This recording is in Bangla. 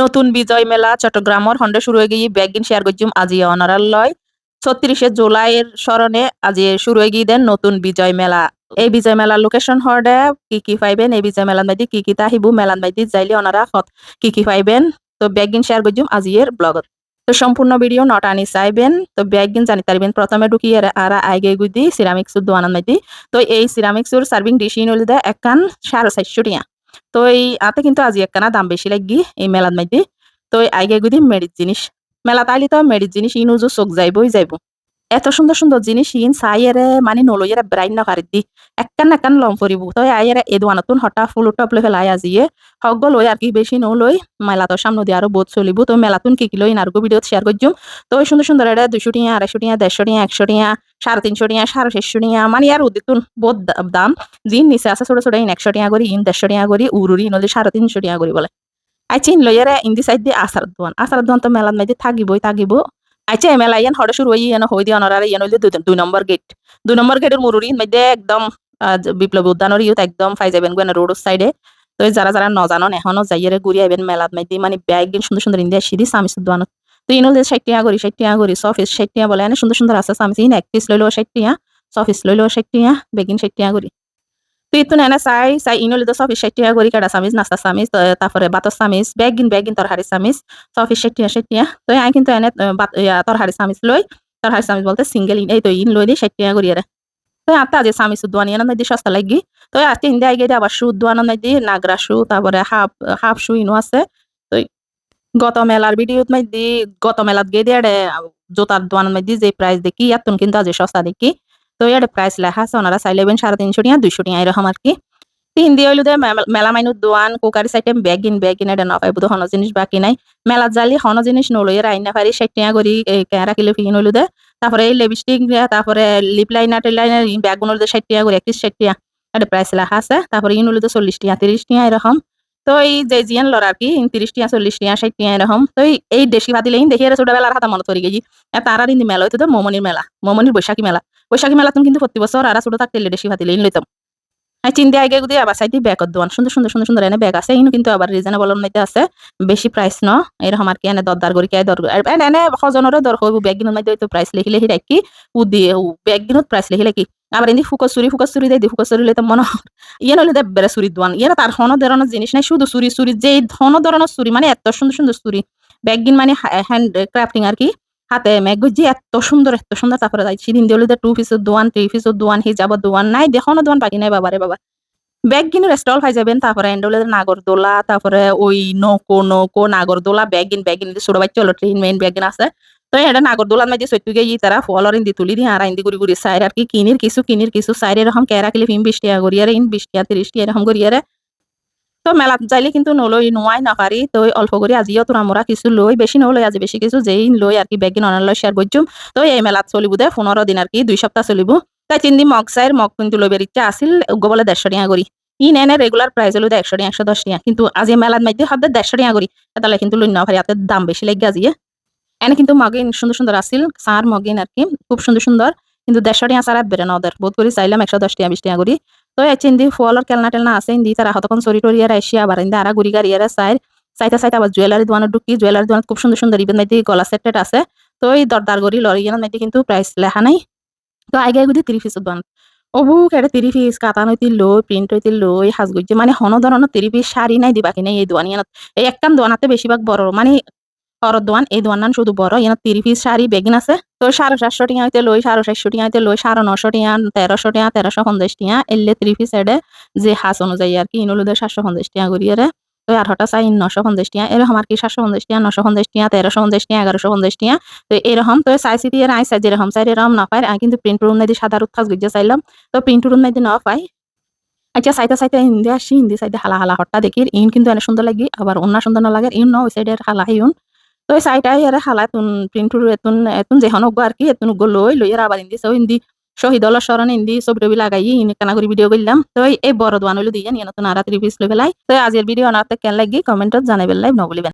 নতুন বিজয় মেলা চট্টগ্রামর হন্ডে শুরু হয়ে গিয়ে ব্যাগিন শেয়ার করছুম আজি অনারাল লয় ছত্রিশে জুলাইয়ের স্মরণে আজি শুরু হয়ে গিয়ে দেন নতুন বিজয় মেলা। এই বিজয় মেলার লোকেশন হরডে কি কি পাইবেন? এই বিজয় মেলার মধ্যে কি কি তাহিবু? মেলার মধ্যে যাইলে ওনারা হত। কি কি পাইবেন? তো ব্যাগিন শেয়ার করছুম আজিয়ের ব্লগত তো সম্পূর্ণ ভিডিও নট আনি চাইবেন। তো ব্যাগিন জানি তারিবেন। প্রথমে ঢুকি আর আগে গুদি সিরামিক্স দোয়ানার মধ্যে। তো এই সিরামিক্সর সার্ভিং ডিশ ইন হলে একান সাড়ে চারশো টিয়া তো এই আতে কিন্তু আজি একখানা দাম বেশি লাগি এই মেলার মধ্যে তো আইগে গুদি মেরিট জিনিস মেলা তাইলে তো মেরিট জিনিস ইনুজো চোখ যাইবই যাইব এত সুন্দর সুন্দর জিনিস ইন সাইয়েরে মানে নলইয়েরে ব্রাইন না হারিত দি। একখান একখান লম ফুরিব তো আইয়েরে এ দোয়ানতুন হঠা ফুল টপ লৈ ফেলাই আজিয়ে হক লই আর কি বেশি নলই। মেলা তো সামনে দিয়ে আরও বহুত চলিব। তো মেলাতুন কি কি লই নার্গো ভিডিও শেয়ার করছুম তো সুন্দর সুন্দর এটা দুশো টিয়া আড়াইশো টিয়া দেড়শো টিয়া একশো টিয়া সাড়ে তিনশো টিয়া সাড়ে চারশো টিয়া মানে আর উদিতুন বহুত দাম। জিন নিচে আছে ছোট ছোট ইন একশো টিয়া করি ইন দেড়শো টিয়া করি, উরুরি নদী সাড়ে তিনশো টিয়া করি বলে। আইছে ইন লইয়ারে ইন্দি সাইড দিয়ে আসার দোয়ান আসার দোয়ান তো মেলার মধ্যে থাকিবই থাকিব। আইচে আচ্ছা এমেলা ইয়ান হরে শুরু ইয়ান হই দিয়ে অনারা ইয়ান হইলে দুই নম্বর গেট দুই নম্বর গেটের মুরুরি মধ্যে একদম বিপ্লব উদ্যানের ইউত একদম ফাই যাবেন গুয়ান রোড সাইডে তো যারা যারা নজানন, এখনও যাইয়ারে ঘুরি আইবেন মেলাত মধ্যে মানে ব্যাগ সুন্দর সুন্দর ইন্ডিয়া সিঁড়ি সামিস দোয়ানত তো ইন হলে ষাট টাকা করি ষাট টাকা করি, সফিস ষাট বলে, এনে সুন্দর সুন্দর আছে সামিস ইন এক পিস লইলেও ষাট টাকা সফিস লইলেও ষাট টাকা বেগিন ষাট টাকা করি তো এনে চাই চাই ইনলি তো সফিস ষাট টাকা করি কাটা সামিস নাস্তা সামিস তারপরে বাতর সামিস বেগিন বেগিন তরহারি সামিস সফিস ষাট টাকা ষাট টাকা তো আমি কিন্তু এনে তরহারি সামিস লই, তরহারি সামিস বলতে সিঙ্গেল ইন, এই তো ইন লই দিই ষাট টাকা করি তো আত্মা আজ সামিস উদ্দানি এনে দিই সস্তা লাগি। তো আজকে ইন্ডিয়া আগে আবার শু উদ্দান দিই নাগরা শু তারপরে হাফ হাফ শু ইনো আছে গত মেলার ভিডিওত মাইদি গত মেলাত গিয়ে দিয়ে জোতার দোয়ান মাইদি যে প্রাইস দেখি ইয়াতুন কিন্তু আজ সস্তা দেখি। তো ইয়ার প্রাইস লেখা আছে, ওনারা চাইলেবেন সাড়ে তিনশো টিয়া দুইশো টিয়া এরকম আর কি। তিন দিয়ে হইল মেলা মাইনু দোয়ান কুকারি সাইটে ব্যাগ ইন ব্যাগ ইন এটা নপাইব তো হন জিনিস বাকি নাই। মেলাত জালি হন জিনিস নলই রাইনা পারি ষাট টিয়া করি কেরা কিলো ফিন হইল দে তারপরে এই লিপস্টিক তারপরে লিপ লাইনার লাইনার ব্যাগগুলো ষাট টিয়া করি একত্রিশ ষাট টিয়া এটা প্রাইস লেখা আছে, তারপরে ইন হইল চল্লিশ টিয়া তিরিশ টিয়া এরকম। তো এই যে জিয়ান লড় আর কি তিরিশ টিয়া, চল্লিশ টিয়া ষাট টিয়া এরকম তো এই দেশি ভাতিলে দেখি ছোটবেলার হাতা মনে তরি গেছি তারা দিন মেলা হইতো তো মমনির মেলা মমনির বৈশাখী মেলা। বৈশাখী মেলা তুমি কিন্তু প্রতি বছর আর ছোট থাকতে দেশি ভাতিলে লইতাম চিন্তা আগে গুদি আবার সাইডে ব্যাগত দোয়ান সুন্দর সুন্দর সুন্দর সুন্দর এনে ব্যাগ আছে। কিন্তু আবার রিজনেবল মধ্যে আছে। বেশি প্রাইস ন। এরকম আর কি এনে দরদার করি কে দর এনে সজনরে দর হইব ব্যাগ গিনোর মধ্যে তো প্রাইস লিখি লিখি রাখি উ দিয়ে ব্যাগ গিনোত প্রাইস লিখি রাখি আবার এনে ফুকস চুরি ফুকস চুরি দেয় ফুকস চুরি লইতে মনে ইয়ে নলে বেড়ে চুরি দোয়ান ইয়ে তার হন ধরনের জিনিস নাই। শুধু চুরি চুরি যে ধন ধরনের চুরি মানে এত সুন্দর সুন্দর চুরি ব্যাগ গিন মানে হ্যান্ড ক্রাফটিং আর কি। হাতে মেঘজি এত সুন্দর এত সুন্দর তারপরে যাই সেদিন দিয়ে টু পিসের দোয়ান থ্রি পিসের দোয়ান হিজাবর দোয়ান নাই দেখানো দোয়ান বাকি নাই বাবারে বাবা। ব্যাগ কিনে স্টল পাই যাবেন, তারপরে এন্ডলের নাগরদোলা তারপরে ওই নৌকো নৌকো নাগরদোলা ব্যাগ কিন ব্যাগ কিন ছোট বাচ্চা হলো ট্রেন মেইন ব্যাগ কিন আছে। তো এটা নাগরদোলার মাঝে সত্যি গিয়ে তারা ফলর ইন্দি তুলি দিয়ে আর ইন্দি গুড়ি গুড়ি সাইড আর কি কিনির কিছু কিনির কিছু সাইড এরকম কেরা কিলে ফিম বিশ টাকা করিয়ারে ইন বিশ টাকা তিরিশ টাকা এরকম করিয়ারে তো মেলাত যাইলে কিন্তু নলই নোয়াই নাপারি তো অল্প করে আজিও তোরা মোরা কিছু লই বেশি নলই, আজি বেশি কিছু যেই লই আর কি ব্যাগিন অনার শেয়ার করছুম তো এই মেলাত চলিব দে পনেরো দিন আর কি, দুই সপ্তাহ চলিব। তাই তিন দিন মগ চাইর মগ কিন্তু লইবের ইচ্ছা আসিল বলে দেড়শো টাকা করি ইন এনে রেগুলার প্রাইস হলো একশো টাকা একশো দশ টাকা কিন্তু আজ মেলার মধ্যে হাতে দেড়শো টাকা করি তাহলে কিন্তু লইন না ভাই হাতের দাম বেশি লেগে আজিয়ে এনে কিন্তু মগিন সুন্দর সুন্দর আসিল সার মগিন আর কি, খুব সুন্দর সুন্দর কিন্তু দেড়শো টাকা সারা বেড়ে না ওদের বহুত করে চাইলাম, একশো দশ টিয়া, বিশ টাকা করি তো এসে ইন্দি ফলর কেলনা টেলনা আছে, ইন্দি তারা হতক্ষণ সরি টরিয়ার এসে আবার ইন্দি আরা গুড়ি গাড়িয়ারা চাই, চাইতে চাইতে আবার জুয়েলারি দোকানে ঢুকি জুয়েলারি দোকান খুব সুন্দর সুন্দর ইভেন মাইতে গলা সেটেট আছে। তো এই দরদার গড়ি লরিয়ান মাইতে কিন্তু প্রাইস লেখা নাই। তো আগে আগে তিরিশ পিসের দোকান অবু কেটে তিরি পিস কাতান হইতে লই প্রিন্ট হইতে লই সাজগুজে মানে হন ধরনের তিরি পিস শাড়ি নাই দিবা কিনা এই দোয়ানিয়ানত এই একখান দোয়ানাতে বেশিরভাগ বড় মানে হর এই দোয়ান শুধু বড় ইয়ানত তিরি পিস শাড়ি, বেগিন আছে। তো সাড়ে সাতশো টিয়া হইতে লই, সাড়ে চারশো টিয়া হইতে লই, সাড়ে নশো টিয়া, তেরোশো টিয়া, তেরোশো পঞ্চাশ টিয়া, এলে তিরি পিস এডে যে হাস অনুযায়ী আর কি ইনলুদের সাতশো পঞ্চাশ টিয়া করিয়ে তো আঠারোটা চাই, নশো পঞ্চাশ টিয়া, এরকম আর কি সাতশো পঞ্চাশ টিয়া, নশো পঞ্চাশ টিয়া, তেরোশো পঞ্চাশ টিয়া, এগারোশো পঞ্চাশ টিয়া। তো এরকম, তো চাইছি দিয়ে আই চাই যেরকম চাই, এরকম না পাই কিন্তু প্রিন্ট রুম নাই সাদা রুদ ফাঁস গুজে চাইলাম। তো প্রিন্ট রুম নাই না পাই আচ্ছা সাইতে সাইতে হিন্দি আসি, হিন্দি সাইডে হালা হালা হট্টা দেখি। ইন কিন্তু এনে সুন্দর লাগি, আবার অন্য সুন্দর না লাগে ইন ন, ওই সাইডের হালা ইউন। তো সাইটাই আর হালা তুন প্রিন্টুর এতুন এতুন যেহন আর কি এতুন লই লই লইয়ের আবার সব ইন্দি শহীদ অল স্মরণ ইন্দি ছবি টবি লাগাই কেনা করে ভিডিও করলাম তো এই বড় দোয়ান হইল দিয়ে নিয়ে নতুন আর পিস লই ফেলাই তো আজের ভিডিও অনাতে কেন লাগি কমেন্টত জানাই বেলাই নবলিবেন